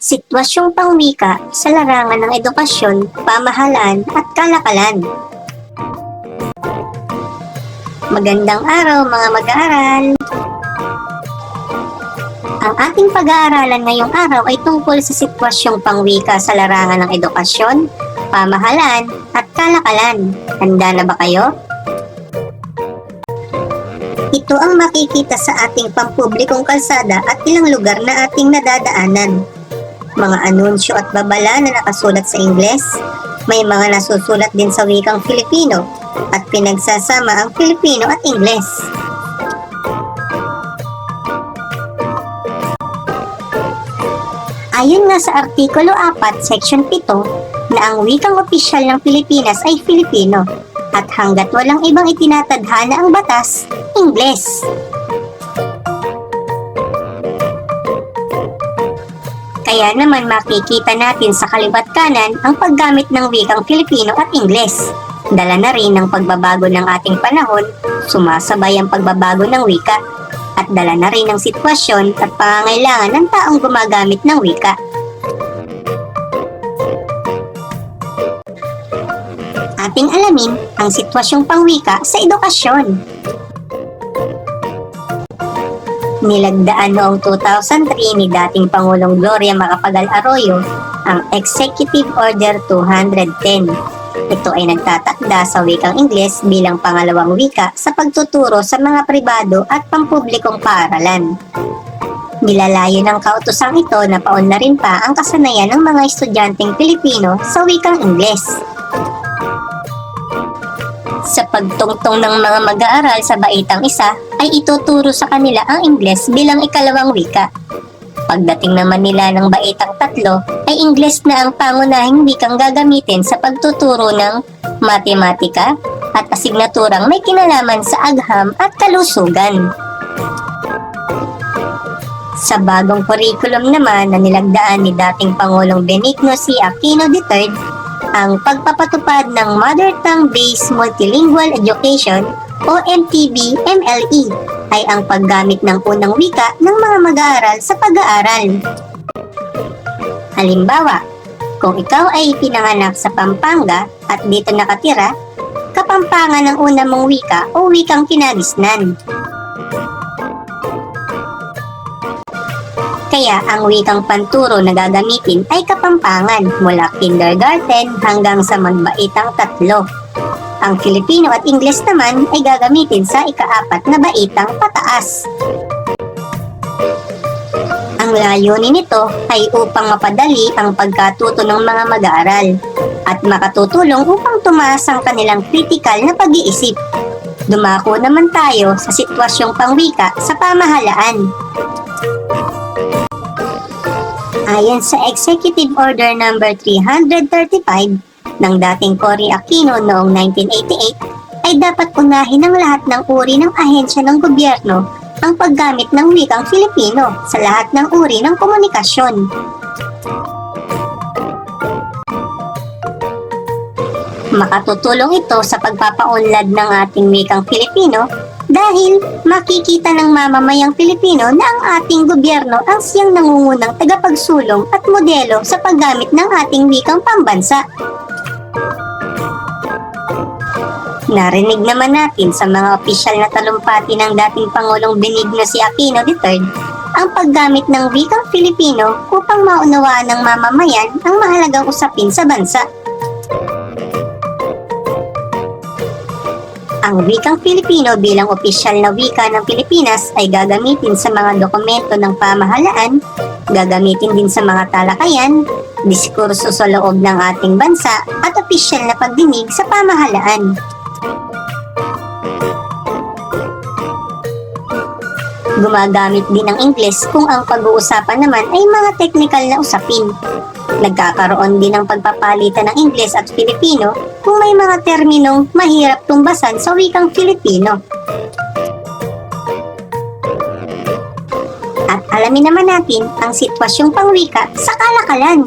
Sitwasyong pangwika sa larangan ng edukasyon, pamahalaan at kalakalan. Magandang araw mga mag-aaral! Ang ating pag-aaralan ngayong araw ay tungkol sa sitwasyong pangwika sa larangan ng edukasyon, pamahalaan at kalakalan. Handa na ba kayo? Ito ang makikita sa ating pampublikong kalsada at ilang lugar na ating nadadaanan. Mga anunsyo at babala na nakasulat sa Ingles, may mga nasusulat din sa wikang Filipino at pinagsasama ang Filipino at Ingles. Ayon nga sa Artikulo 4, Section 7, na ang wikang opisyal ng Pilipinas ay Filipino at hanggat walang ibang itinatadhana ang batas, Ingles. Kaya naman makikita natin sa kalibat kanan ang paggamit ng wikang Filipino at Ingles. Dala na rin ng pagbabago ng ating panahon, sumasabay ang pagbabago ng wika, at dala na rin ng sitwasyon at pangangailangan ng taong gumagamit ng wika. Ating alamin ang sitwasyong pangwika sa edukasyon. Nilagdaan noong 2003 ni dating Pangulong Gloria Macapagal Arroyo ang Executive Order 210. Ito ay nagtatakda sa wikang Ingles bilang pangalawang wika sa pagtuturo sa mga pribado at pampublikong paaralan. Nilalayo ng kautosang ito na paunlarin pa ang kasanayan ng mga estudyanteng Pilipino sa wikang Ingles. Sa pagtungtong ng mga mag-aaral sa baitang isa, ay ituturo sa kanila ang Ingles bilang ikalawang wika. Pagdating naman nila ng baitang tatlo, ay Ingles na ang pangunahing wikang gagamitin sa pagtuturo ng matematika at asignaturang may kinalaman sa agham at kalusugan. Sa bagong curriculum naman na nilagdaan ni dating Pangulong Benigno C. Aquino III, ang pagpapatupad ng Mother Tongue Based Multilingual Education o MTB-MLE E, ay ang paggamit ng unang wika ng mga mag-aaral sa pag-aaral. Halimbawa, kung ikaw ay pinanganak sa Pampanga at dito nakatira, Kapampangan ang una mong wika o wikang kinagisnan. Kaya ang wikang panturo na gagamitin ay kapampangan mula kindergarten hanggang sa magbaitang tatlo. Ang Filipino at Ingles naman ay gagamitin sa ikaapat na baitang pataas. Ang layunin nito ay upang mapadali ang pagkatuto ng mga mag-aaral at makatutulong upang tumaas ang kanilang kritikal na pag-iisip. Dumako naman tayo sa sitwasyong pangwika sa pamahalaan. Ayon sa Executive Order No. 335 ng dating Cory Aquino noong 1988, ay dapat unahin ng lahat ng uri ng ahensya ng gobyerno ang paggamit ng wikang Filipino sa lahat ng uri ng komunikasyon. Makatutulong ito sa pagpapaunlad ng ating wikang Filipino dahil makikita ng mamamayang Pilipino na ang ating gobyerno ang siyang nangungunang tagapagsulong at modelo sa paggamit ng ating wikang pambansa. Narinig naman natin sa mga opisyal na talumpati ng dating Pangulong Benigno si Aquino III ang paggamit ng wikang Filipino upang maunawaan ng mamamayan ang mahalagang usapin sa bansa. Ang wikang Filipino bilang opisyal na wika ng Pilipinas ay gagamitin sa mga dokumento ng pamahalaan, gagamitin din sa mga talakayan, diskurso sa loob ng ating bansa at opisyal na pagdinig sa pamahalaan. Gumagamit din ng Ingles kung ang pag-uusapan naman ay mga technical na usapin. Nagkakaroon din ng pagpapalitan ng Ingles at Filipino kung may mga terminong mahirap tumbasan sa wikang Filipino. At alamin naman natin ang sitwasyong pangwika sa kalakalan.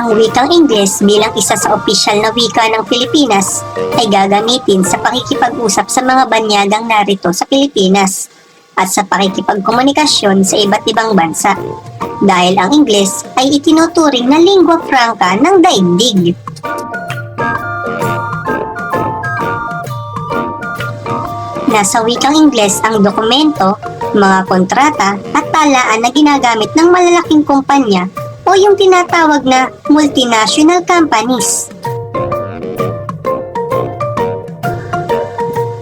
Ang wikang Ingles bilang isa sa opisyal na wika ng Pilipinas ay gagamitin sa pakikipag-usap sa mga banyagang narito sa Pilipinas at sa pakikipagkomunikasyon sa iba't ibang bansa. Dahil ang Ingles ay itinuturing na lingua franca ng daigdig. Nasa wikang Ingles ang dokumento, mga kontrata at talaan na ginagamit ng malalaking kumpanya o yung tinatawag na multinational companies.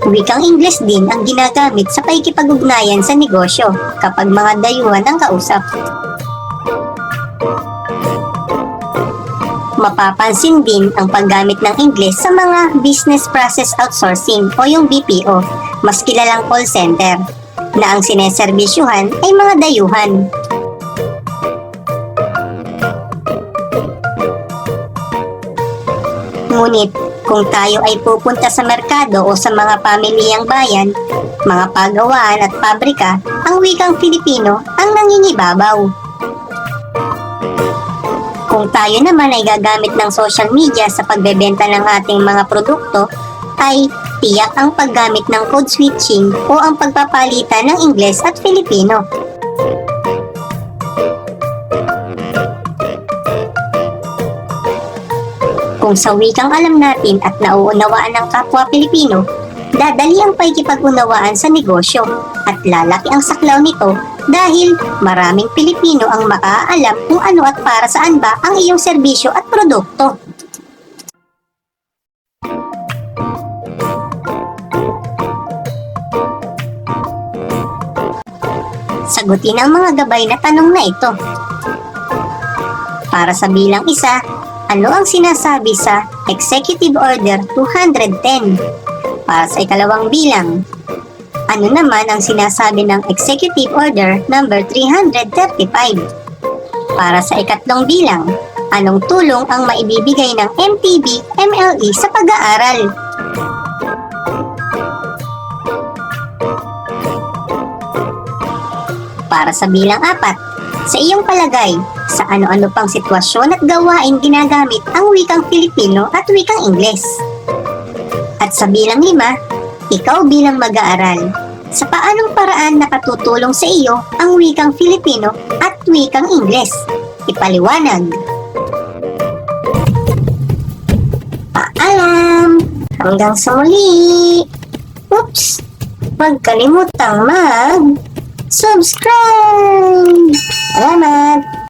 Wikang Ingles din ang ginagamit sa paikipag-ugnayan sa negosyo kapag mga dayuhan ang kausap. Mapapansin din ang paggamit ng Ingles sa mga Business Process Outsourcing o yung BPO, mas kilalang call center, na ang sineserbisyuhan ay mga dayuhan. Ngunit kung tayo ay pupunta sa merkado o sa mga pamilyang bayan, mga pagawaan at pabrika, ang wikang Filipino ang nangingibabaw. Kung tayo naman ay gagamit ng social media sa pagbebenta ng ating mga produkto, ay tiyak ang paggamit ng code switching o ang pagpapalitan ng Ingles at Filipino. Kung sa wikang alam natin at nauunawaan ng kapwa Pilipino, dadali ang paikipag-unawaan sa negosyo at lalaki ang saklaw nito dahil maraming Pilipino ang makaalam kung ano at para saan ba ang iyong serbisyo at produkto. Sagutin ang mga gabay na tanong na ito. Para sa bilang isa, ano ang sinasabi sa Executive Order 210? Para sa ikalawang bilang, ano naman ang sinasabi ng Executive Order number 335? Para sa ikatlong bilang, anong tulong ang maibibigay ng MTB MLE sa pag-aaral? Para sa bilang apat, sa iyong palagay, sa ano-ano pang sitwasyon at gawain ginagamit ang wikang Filipino at wikang Ingles? At sa bilang lima, ikaw bilang mag-aaral, sa paanong paraan nakatutulong sa iyo ang wikang Filipino at wikang Ingles? Ipaliwanag. Paalam! Hanggang sa muli! Oops! Huwag kalimutang mag subscribe! Salamat!